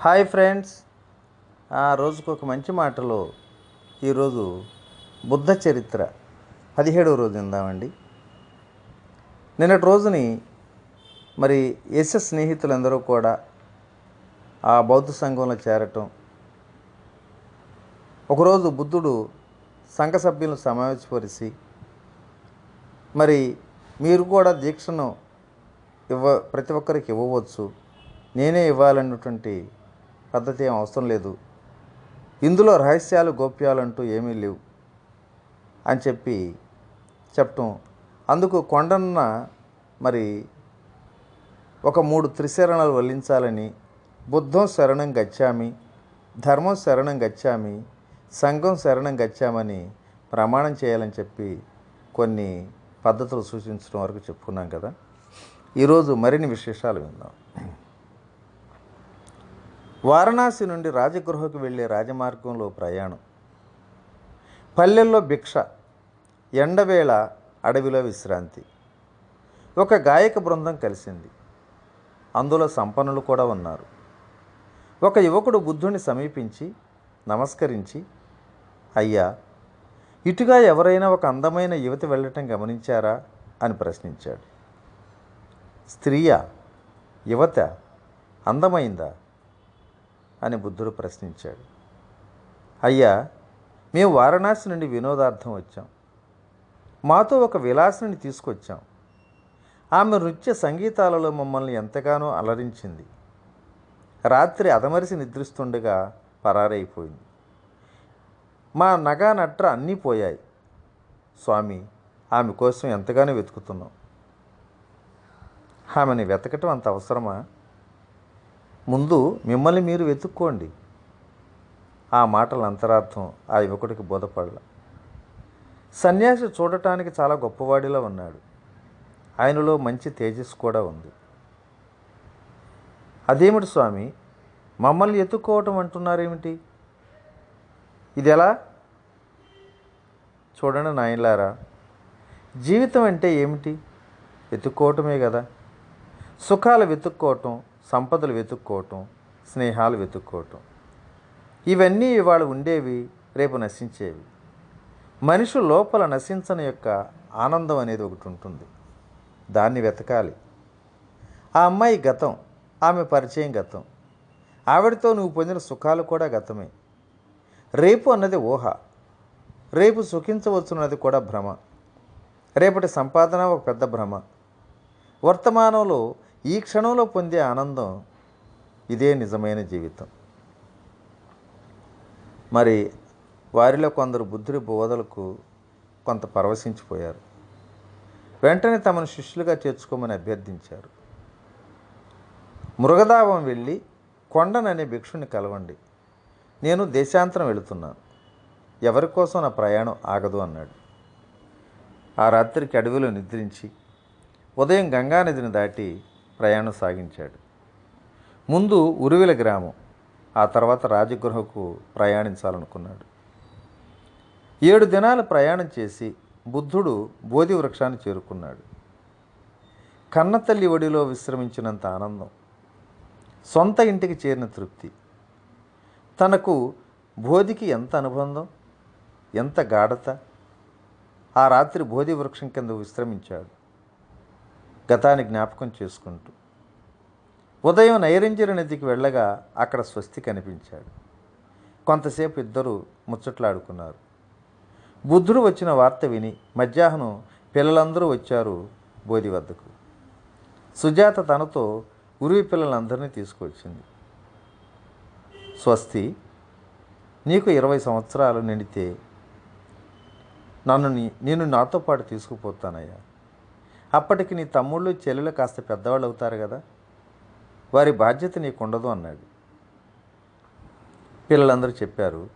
Hi friends. ఆ రోజుకు ఒక మంచి మాటలో ఈరోజు బుద్ధ చరిత్ర పదిహేడవ రోజు ఉందామండి నిన్నటి రోజుని మరి ఎస్ఎస్ స్నేహితులందరూ కూడా ఆ బౌద్ధ సంఘంలో చేరటం ఒకరోజు బుద్ధుడు సంఘ సభ్యులను సమావేశపరిచి మరి మీరు కూడా దీక్షను ఇవ్వ ప్రతి ఒక్కరికి ఇవ్వవచ్చు నేనే ఇవ్వాలన్నటువంటి పద్ధతి ఏం అవసరం లేదు. ఇందులో రహస్యాలు గోప్యాలు అంటూ ఏమీ లేవు అని చెప్పి చెప్పటం. అందుకు కొండన్న మరి ఒక మూడు త్రిశరణాలు వల్లించాలని బుద్ధం శరణం గచ్చామి ధర్మం శరణం గచ్చామి సంఘం శరణం గచ్చామని ప్రమాణం చేయాలని చెప్పి కొన్ని పద్ధతులు సూచించడం వరకు చెప్పుకున్నాం కదా. ఈరోజు మరిన్ని విశేషాలు విందాం. వారణాసి నుండి రాజగృహకు వెళ్ళే రాజమార్గంలో ప్రయాణం. పల్లెల్లో భిక్ష ఎండవేళ అడవిలో విశ్రాంతి. ఒక గాయక బృందం కలిసింది. అందులో సంపన్నులు కూడా ఉన్నారు. ఒక యువకుడు బుద్ధుని సమీపించి నమస్కరించి అయ్యా ఇటుగా ఎవరైనా ఒక అందమైన యువతి వెళ్ళటం గమనించారా? అని ప్రశ్నించాడు. స్త్రీయా యువత అందమైందా? అని బుద్ధుడు ప్రశ్నించాడు. అయ్యా మేము వారణాసి నుండి వినోదార్థం వచ్చాం. మాతో ఒక విలాసిని తీసుకొచ్చాం. ఆమె నృత్య సంగీతాలలో మమ్మల్ని ఎంతగానో అలరించింది. రాత్రి అదమరిసి నిద్రిస్తుండగా పరారైపోయింది. మా నగా నట్ర అన్నీ పోయాయి. స్వామి ఆమె కోసం ఎంతగానో వెతుకుతున్నాం. ఆమెని వెతకటం అంత అవసరమా? ముందు మిమ్మల్ని మీరు వెతుక్కోండి. ఆ మాటల అంతరార్థం ఆ యువకుడికి బోధపడల. సన్యాసి చూడటానికి చాలా గొప్పవాడిలా ఉన్నాడు. ఆయనలో మంచి తేజస్సు కూడా ఉంది. అదేమిటి స్వామి? మమ్మల్ని ఎత్తుక్కోవటం అంటున్నారేమిటి? ఇది ఎలా చూడండి నాయనలారా జీవితం అంటే ఏమిటి? వెతుక్కోవటమే కదా. సుఖాలు వెతుక్కోవటం సంపదలు వెతుక్కోవటం స్నేహాలు వెతుక్కోవటం. ఇవన్నీ ఇవాళ ఉండేవి రేపు నశించేవి. మనిషి లోపల నశించని యొక్క ఆనందం అనేది ఒకటి ఉంటుంది. దాన్ని వెతకాలి. ఆ అమ్మాయి గతం ఆమె పరిచయం గతం. ఆవిడతో నువ్వు పొందిన సుఖాలు కూడా గతమే. రేపు అన్నది ఊహ. రేపు సుఖించవచ్చున్నది కూడా భ్రమ. రేపటి సంపాదన ఒక పెద్ద భ్రమ. వర్తమానంలో ఈ క్షణంలో పొందే ఆనందం ఇదే నిజమైన జీవితం. మరి వారిలో కొందరు బుద్ధుడి బోధలకు కొంత పరవశించిపోయారు. వెంటనే తమను శిష్యులుగా చేర్చుకోమని అభ్యర్థించారు. మృగదావం వెళ్ళి కొండననే భిక్షుని కలవండి. నేను దేశాంతరం వెళుతున్నాను. ఎవరి కోసం నా ప్రయాణం ఆగదు అన్నాడు. ఆ రాత్రికి అడవిలో నిద్రించి ఉదయం గంగానదిని దాటి ప్రయాణం సాగించాడు. ముందు ఉరువిల గ్రామం ఆ తర్వాత రాజగృహకు ప్రయాణించాలనుకున్నాడు. ఏడు దినాలు ప్రయాణం చేసి బుద్ధుడు బోధి వృక్షాన్ని చేరుకున్నాడు. కన్నతల్లి ఒడిలో విశ్రమించినంత ఆనందం సొంత ఇంటికి చేరిన తృప్తి. తనకు బోధికి ఎంత అనుబంధం ఎంత గాఢత? ఆ రాత్రి బోధి వృక్షం కింద విశ్రమించాడు. గతాన్ని జ్ఞాపకం చేసుకుంటూ. ఉదయం నైరంజర నదికి వెళ్ళగా అక్కడ స్వస్తి కనిపించాడు. కొంతసేపు ఇద్దరు ముచ్చట్లాడుకున్నారు. బుద్ధుడు వచ్చిన వార్త విని మధ్యాహ్నం పిల్లలందరూ వచ్చారు బోధి వద్దకు. సుజాత తనతో ఉరివి పిల్లలందరినీ తీసుకొచ్చింది. స్వస్తి నీకు ఇరవై సంవత్సరాలు నిండితే నన్ను నేను నాతో పాటు తీసుకుపోతానయ్యా. అప్పటికి నీ తమ్ముళ్ళు చెల్లెలు కాస్త పెద్దవాళ్ళు అవుతారు కదా. వారి బాధ్యత నీకు ఉండదు అన్నాడు. పిల్లలందరూ చెప్పారు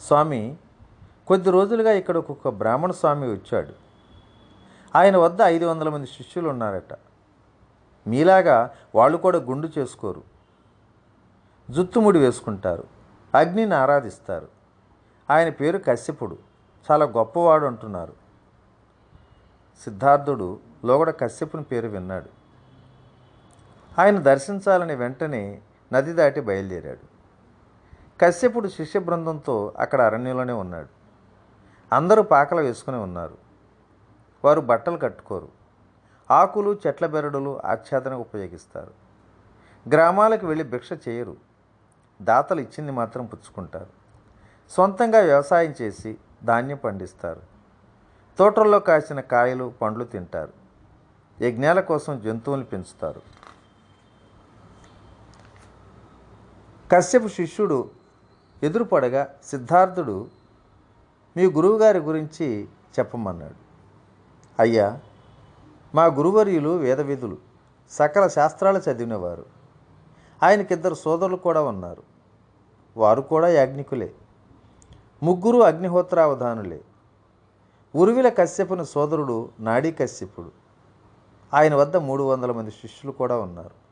స్వామి కొద్ది రోజులుగా ఇక్కడ ఒక్కొక్క బ్రాహ్మణ స్వామి వచ్చాడు. ఆయన వద్ద ఐదు వందల మంది శిష్యులు ఉన్నారట. మీలాగా వాళ్ళు కూడా గుండు చేసుకోరు. జుత్తుముడి వేసుకుంటారు. అగ్నిని ఆరాధిస్తారు. ఆయన పేరు కశ్యపుడు. చాలా గొప్పవాడు అంటున్నారు. సిద్ధార్థుడు లోగడ కశ్యపుని పేరు విన్నాడు. ఆయన దర్శించాలని వెంటనే నది దాటి బయలుదేరాడు. కశ్యపుడు శిష్య బృందంతో అక్కడ అరణ్యంలోనే ఉన్నాడు. అందరూ పాకలు వేసుకుని ఉన్నారు. వారు బట్టలు కట్టుకోరు. ఆకులు చెట్ల బెరడులు ఆచ్ఛాదనకు ఉపయోగిస్తారు. గ్రామాలకు వెళ్ళి భిక్ష చేయరు. దాతలు ఇచ్చింది మాత్రం పుచ్చుకుంటారు. సొంతంగా వ్యవసాయం చేసి ధాన్యం పండిస్తారు. తోటల్లో కాసిన కాయలు పండ్లు తింటారు. యజ్ఞాల కోసం జంతువులు పెంచుతారు. కశ్యపు శిష్యుడు ఎదురుపడగా సిద్ధార్థుడు మీ గురువుగారి గురించి చెప్పమన్నాడు. అయ్యా మా గురువర్యులు వేదవిధులు సకల శాస్త్రాలు చదివినవారు. ఆయనకిద్దరు సోదరులు కూడా ఉన్నారు. వారు కూడా యాజ్ఞికులే. ముగ్గురు అగ్నిహోత్రావధానులే. ఉరువిల కశ్యపుని సోదరుడు నాడీ కశ్యపుడు. ఆయన వద్ద మూడు వందల మంది శిష్యులు కూడా ఉన్నారు.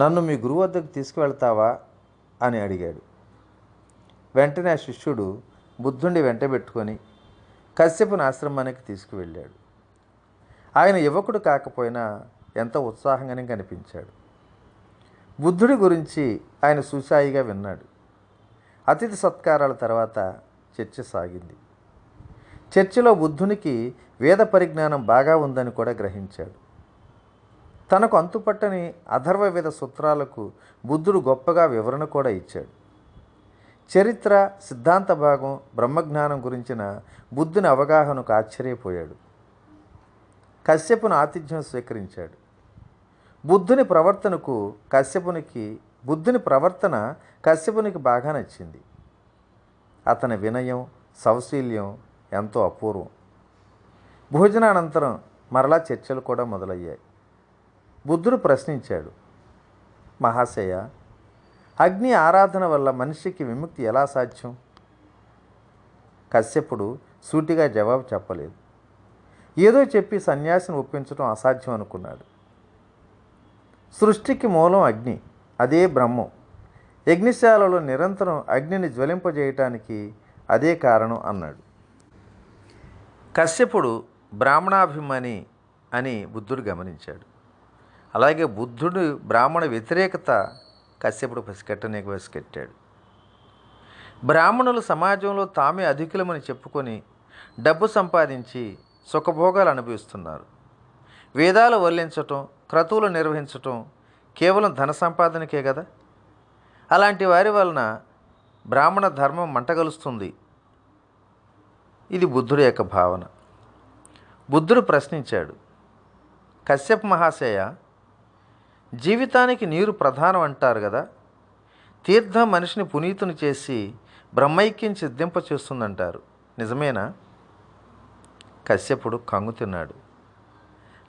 నన్ను మీ గురువు వద్దకు తీసుకువెళ్తావా? అని అడిగాడు. వెంటనే ఆ శిష్యుడు బుద్ధుణ్ణి వెంటబెట్టుకొని కశ్యపుని ఆశ్రమానికి తీసుకువెళ్ళాడు. ఆయన యువకుడు కాకపోయినా ఎంతో ఉత్సాహంగానే కనిపించాడు. బుద్ధుడి గురించి ఆయన సుసాయిగా విన్నాడు. అతిథి సత్కారాల తర్వాత చర్చ సాగింది. చర్చలో బుద్ధునికి వేద పరిజ్ఞానం బాగా ఉందని కూడా గ్రహించాడు. తనకు అంతుపట్టని అథర్వ సూత్రాలకు బుద్ధుడు గొప్పగా వివరణ కూడా ఇచ్చాడు. చరిత్ర సిద్ధాంత భాగం బ్రహ్మజ్ఞానం గురించిన బుద్ధుని అవగాహనకు ఆశ్చర్యపోయాడు. కశ్యపును ఆతిథ్యం స్వీకరించాడు. బుద్ధుని ప్రవర్తనకు కశ్యపునికి బుద్ధుని ప్రవర్తన కశ్యపునికి బాగా నచ్చింది. అతని వినయం సౌశీల్యం ఎంతో అపూర్వం. భోజనానంతరం మరలా చర్చలు కూడా మొదలయ్యాయి. బుద్ధుడు ప్రశ్నించాడు మహాశయ అగ్ని ఆరాధన వల్ల మనిషికి విముక్తి ఎలా సాధ్యం? కశ్యపుడు సూటిగా జవాబు చెప్పలేదు. ఏదో చెప్పి సన్యాసిని ఒప్పించడం అసాధ్యం అనుకున్నాడు. సృష్టికి మూలం అగ్ని అదే బ్రహ్మం. యజ్ఞశాలలో నిరంతరం అగ్నిని జ్వలింపజేయటానికి అదే కారణం అన్నాడు. కశ్యపుడు బ్రాహ్మణాభిమాని అని బుద్ధుడు గమనించాడు. అలాగే బుద్ధుడు బ్రాహ్మణ వ్యతిరేకత కశ్యపుడు పసికట్టనే పసికట్టాడు బ్రాహ్మణులు సమాజంలో తామే అధికులమని చెప్పుకొని డబ్బు సంపాదించి సుఖభోగాలు అనుభవిస్తున్నారు. వేదాలు వల్లించటం క్రతువులు నిర్వహించటం కేవలం ధన సంపాదనకే కదా? అలాంటి వారి వలన బ్రాహ్మణ ధర్మం మంటగలుస్తుంది. ఇది బుద్ధుడి యొక్క భావన. బుద్ధుడు ప్రశ్నించాడు కశ్యప్ మహాశయ జీవితానికి నీరు ప్రధానం అంటారు కదా తీర్థం మనిషిని పునీతుని చేసి బ్రహ్మైక్యం సిద్ధింప చేస్తుందంటారు. నిజమేనా? కశ్యపుడు కంగు తిన్నాడు.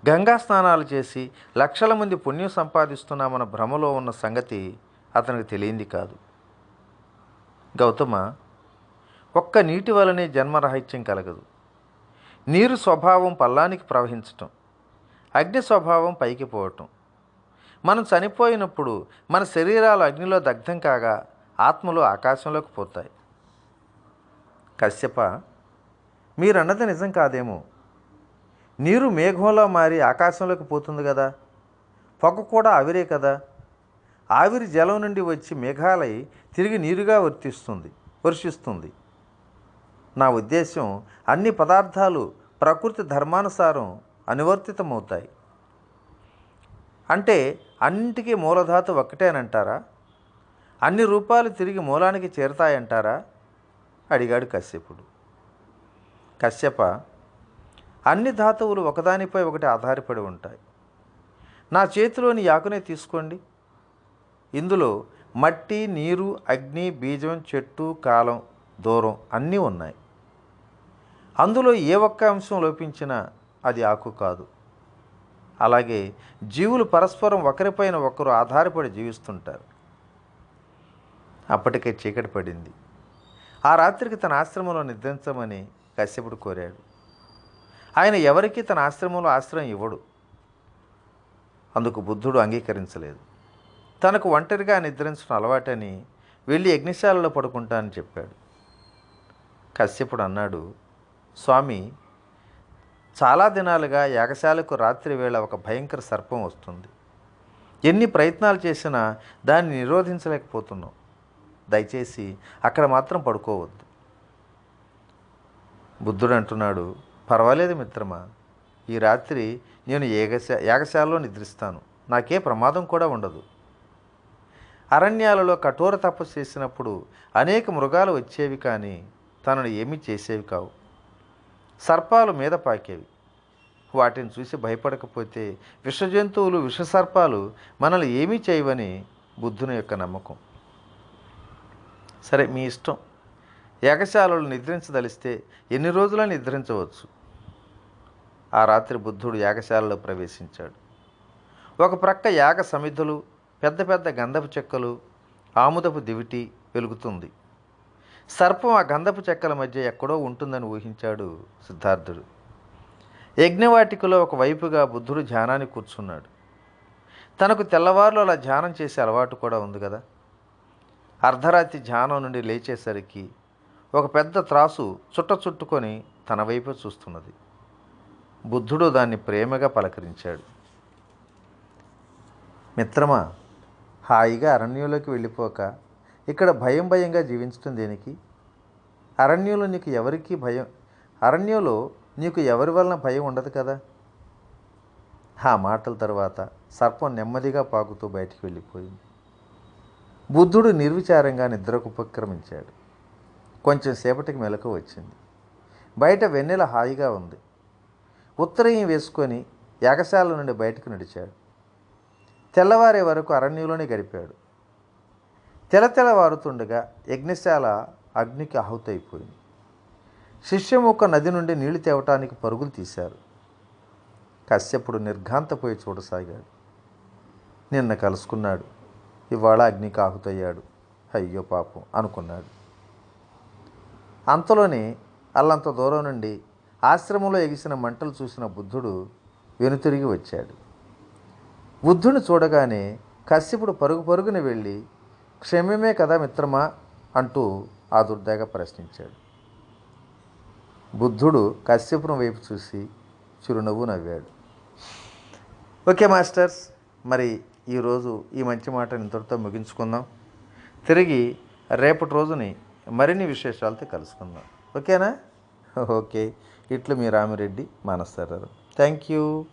గంగా స్నానాలు చేసి లక్షల మంది పుణ్యం సంపాదిస్తున్నామన్న భ్రమలో ఉన్న సంగతి అతనికి తెలియంది కాదు. గౌతమ ఒక్క నీటి వలనే జన్మరహిత్యం కలగదు. నీరు స్వభావం పల్లానికి ప్రవహించటం అగ్ని స్వభావం పైకి పోవటం. మనం చనిపోయినప్పుడు మన శరీరాలు అగ్నిలో దగ్ధం కాగా ఆత్మలు ఆకాశంలోకి పోతాయి. కశ్యప మీరన్నది నిజం కాదేమో. నీరు మేఘంలో మారి ఆకాశంలోకి పోతుంది కదా. పొగ కూడా ఆవిరే కదా. ఆవిరి జలం నుండి వచ్చి మేఘాలై తిరిగి నీరుగా వర్తిస్తుంది వర్షిస్తుంది. నా ఉద్దేశం అన్ని పదార్థాలు ప్రకృతి ధర్మానుసారం అనువర్తితమవుతాయి. అంటే అన్నింటికీ మూలధాతు ఒక్కటేనంటారా అన్ని రూపాలు తిరిగి మూలానికి చేరతాయంటారా? అడిగాడు కశ్యపుడు. కశ్యప అన్ని ధాతువులు ఒకదానిపై ఒకటి ఆధారపడి ఉంటాయి. నా చేతిలోని యాకునే తీసుకోండి. ఇందులో మట్టి నీరు అగ్ని బీజం చెట్టు కాలం దూరం అన్నీ ఉన్నాయి. అందులో ఏ ఒక్క అంశం లోపించినా అది ఆకు కాదు. అలాగే జీవులు పరస్పరం ఒకరిపైన ఒకరు ఆధారపడి జీవిస్తుంటారు. అప్పటికే చీకటి పడింది. ఆ రాత్రికి తన ఆశ్రమంలో నిద్రించమని కశ్యపుడు కోరాడు. ఆయన ఎవరికీ తన ఆశ్రమంలో ఆశ్రయం ఇవ్వడు. అందుకు బుద్ధుడు అంగీకరించలేదు. తనకు ఒంటరిగా నిద్రించడం అలవాటని వెళ్ళి యజ్ఞశాలలో పడుకుంటానని చెప్పాడు. కశ్యపుడు అన్నాడు స్వామి చాలా దినాలుగా యాగశాలకు రాత్రి వేళ ఒక భయంకర సర్పం వస్తుంది. ఎన్ని ప్రయత్నాలు చేసినా దాన్ని నిరోధించలేకపోతున్నాం. దయచేసి అక్కడ మాత్రం పడుకోవద్దు. బుద్ధుడు అంటున్నాడు పర్వాలేదు మిత్రమా ఈ రాత్రి నేను ఏగశా యాగశాలలో నిద్రిస్తాను. నాకే ప్రమాదం కూడా ఉండదు. అరణ్యాలలో కఠోర తపస్సు చేసినప్పుడు అనేక మృగాలు వచ్చేవి కానీ తనను ఏమీ చేసేవి కావు. సర్పాలు మీద పాకేవి. వాటిని చూసి భయపడకపోతే విషజంతువులు విషసర్పాలు మనల్ని ఏమీ చేయవని బుద్ధుని యొక్క నమ్మకం. సరే మీ ఇష్టం. యాగశాలలు నిద్రించదలిస్తే ఎన్ని రోజుల నిద్రించవచ్చు? ఆ రాత్రి బుద్ధుడు యాగశాలలో ప్రవేశించాడు. ఒక ప్రక్క యాగ సమిధులు పెద్ద పెద్ద గంధపు చెక్కలు ఆముదపు దివిటి వెలుగుతుంది. సర్పం ఆ గంధపు చెక్కల మధ్య ఎక్కడో ఉంటుందని ఊహించాడు సిద్ధార్థుడు. యజ్ఞవాటికలో ఒక వైపుగా బుద్ధుడు ధ్యానాన్ని కూర్చున్నాడు. తనకు తెల్లవారులు అలా ధ్యానం చేసే అలవాటు కూడా ఉంది కదా. అర్ధరాత్రి ధ్యానం నుండి లేచేసరికి ఒక పెద్ద త్రాసు చుట్ట చుట్టుకొని తన వైపు చూస్తున్నది. బుద్ధుడు దాన్ని ప్రేమగా పలకరించాడు. మిత్రమా హాయిగా అరణ్యంలోకి వెళ్ళిపోక ఇక్కడ భయం భయంగా జీవించటం దేనికి? అరణ్యంలో నీకు ఎవరికి భయం? అరణ్యంలో నీకు ఎవరి వలన భయం ఉండదు కదా? ఆ మాటల తర్వాత సర్పం నెమ్మదిగా పాకుతూ బయటికి వెళ్ళిపోయింది. బుద్ధుడు నిర్విచారంగా నిద్రకు ఉపక్రమించాడు. కొంచెం సేపటికి మెలకు వచ్చింది. బయట వెన్నెల హాయిగా ఉంది. ఉత్తరయం వేసుకొని యాగశాల నుండి బయటకు నడిచాడు. తెల్లవారే వరకు అరణ్యంలోనే గడిపాడు. తెలతెలవారుతుండగా యజ్ఞశాల అగ్నికి ఆహుతైపోయింది. ఒక నది నుండి నీళ్ళు తేవటానికి పరుగులు తీశారు. కశ్యపుడు నిర్ఘాంతపోయి చూడసాగాడు. నిన్న కలుసుకున్నాడు. ఇవాళ అగ్నికి ఆహుతయ్యాడు. అయ్యో పాపం అనుకున్నాడు. అంతలోనే అల్లంత దూరం నుండి ఆశ్రమంలో ఎగిసిన మంటలు చూసిన బుద్ధుడు వెనుతిరిగి వచ్చాడు. బుద్ధుని చూడగానే కశ్యపుడు పరుగు పరుగున వెళ్ళి క్షమ్యమే కదా మిత్రమా? అంటూ ఆ దుర్దాగా ప్రశ్నించాడు. బుద్ధుడు కశ్యపురం వైపు చూసి చిరునవ్వు నవ్వాడు. ఓకే మాస్టర్స్ మరి ఈరోజు ఈ మంచి మాటను ఇంతటితో ముగించుకుందాం. తిరిగి రేపటి రోజుని మరిన్ని విశేషాలతో కలుసుకుందాం. ఓకేనా? ఓకే. ఇట్లు మీ రామిరెడ్డి మానస్తారు థ్యాంక్ యూ.